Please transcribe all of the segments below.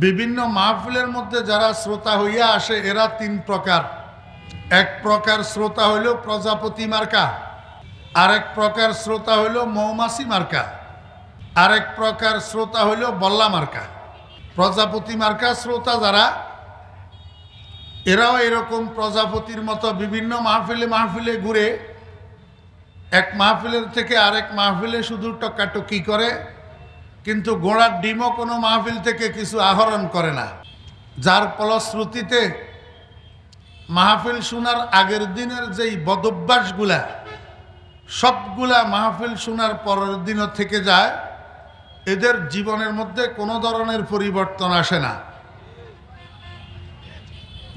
বিভিন্ন মাহফিলের মধ্যে যারা শ্রোতা হইয়া আসে, এরা তিন প্রকার। এক প্রকার শ্রোতা হইল প্রজাপতি মার্কা, আরেক প্রকার শ্রোতা হইল মৌমাছি মার্কা, আরেক প্রকার শ্রোতা হইল বল্লা মার্কা। প্রজাপতি মার্কা শ্রোতা যারা, এরাও এরকম প্রজাপতির মতো বিভিন্ন মাহফিলে মাহফিলে ঘুরে, এক মাহফিলের থেকে আরেক মাহফিলে শুধু টকাটকি করে কিন্তু গোড়ার ডিমও কোনো মাহফিল থেকে কিছু আহরণ করে না। যার ফলশ্রুতিতে মাহফিল শোনার আগের দিনের যেই বদভ্যাসগুলা, সবগুলা মাহফিল শোনার পরের দিনও থেকে যায়, এদের জীবনের মধ্যে কোনো ধরনের পরিবর্তন আসে না।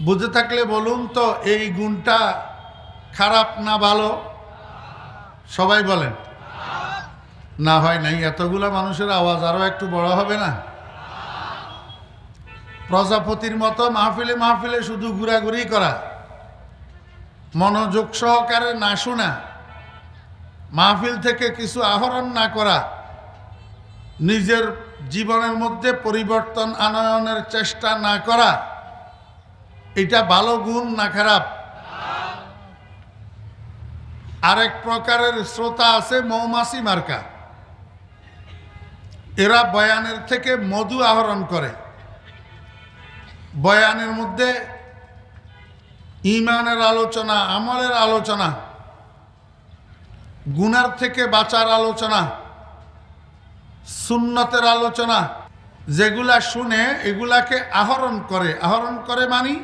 বুঝে থাকলে বলুন তো, এই গুণটা খারাপ না ভালো? সবাই বলেন। না হয় নাই, এতগুলা মানুষের আওয়াজ আরও একটু বড় হবে না? প্রজাপতির মতো মাহফিলে মাহফিলে শুধু ঘোরাঘুরি করা, মনোযোগ সহকারে না শোনা, মাহফিল থেকে কিছু আহরণ না করা, নিজের জীবনের মধ্যে পরিবর্তন আনয়নের চেষ্টা না করা, এটা ভালো গুণ না খারাপ? আরেক প্রকারের শ্রোতা আছে মৌমাছি মার্কা। এরা বয়ানের থেকে মধু আহরণ করে। বয়ানের মধ্যে ইমানের আলোচনা, আমলের আলোচনা, গুনার থেকে বাঁচার আলোচনা, সুন্নতের আলোচনা, যেগুলা শুনে এগুলাকে আহরণ করে। আহরণ করে মানি?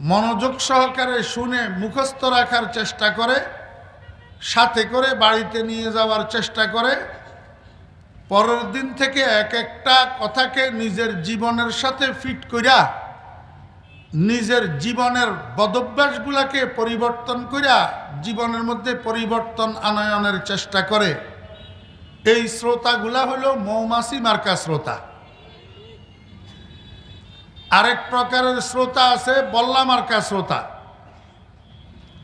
মনোযোগ সহকারে শুনে, মুখস্থ রাখার চেষ্টা করে, সাথে করে বাড়িতে নিয়ে যাওয়ার চেষ্টা করে পরের দিন থেকে এক একটা কথাকে নিজের জীবনের সাথে ফিট করিয়া নিজের জীবনের বদভ্যাসগুলাকে পরিবর্তন কইরা জীবনের মধ্যে পরিবর্তন আনয়নের চেষ্টা করে। এই শ্রোতাগুলা হলো মৌমাছি মার্কা শ্রোতা। আরেক প্রকারের শ্রোতা আছে বল্লা মার্কা শ্রোতা।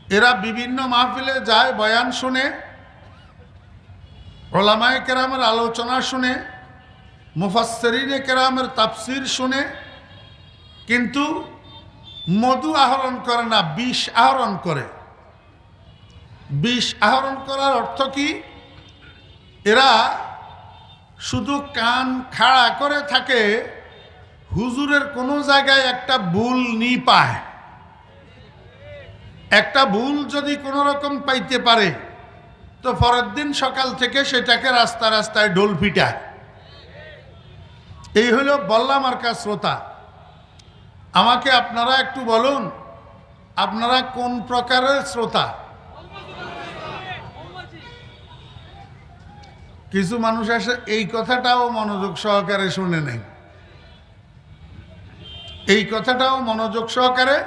এরা বিভিন্ন মাহফিলে যায়, বয়ান শুনে। ওলামায় কেরামের আলোচনা শুনে মুফাসরিনে কেরামের তাফসির শুনে, কিন্তু মধু আহরণ করে না, বিষ আহরণ করে। বিষ আহরণ করার অর্থ কি? এরা শুধু কান খাড়া করে থাকে, হুজুরের কোনো জায়গায় একটা ভুল নি পায়। একটা ভুল যদি কোনো রকম পাইতে পারে তো পরের দিন সকাল থেকে সেটাকে রাস্তা রাস্তায় ঢোল পিটায় এই হলো বললাম আর মার্কা শ্রোতা। আমাকে আপনারা একটু বলুন, আপনারা কোন প্রকারের শ্রোতা? কিছু মানুষ আসে এই কথাটাও মনোযোগ সহকারে শুনে নেই এই কথাটাও মনোযোগ সহকারে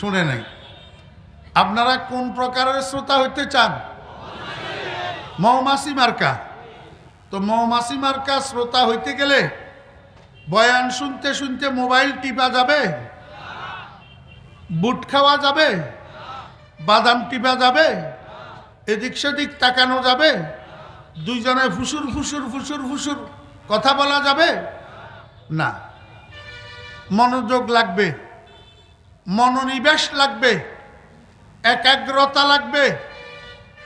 শুনে নেই আপনারা কোন প্রকারের শ্রোতা হইতে চান? মৌমাছি মার্কা। তো মৌমাছি মার্কা শ্রোতা হইতে গেলে বয়ান শুনতে শুনতে মোবাইল টিপা যাবে? বুট খাওয়া যাবে? বাদাম টিপা যাবে? এদিক সেদিক তাকানো যাবে? দুইজনে ফুসুর ফুসুর ফুসুর ফুসুর কথা বলা যাবে? না। মনোযোগ লাগবে। মনোনিবেশ লাগবে। একাগ্রতা লাগবে।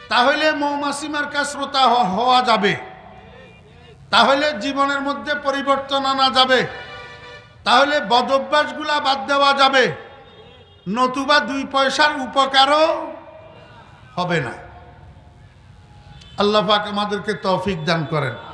তাহলে মৌমাসিমার মার্কা শ্রোতা হ- হওয়া যাবে। তাহলে জীবনের মধ্যে পরিবর্তন আনা যাবে। তাহলে বদভ্যাসগুলা বাদ দেওয়া যাবে। নতুবা দুই পয়সার উপকারও হবে না। আল্লাহ পাক আমাদেরকে তৌফিক দান করেন।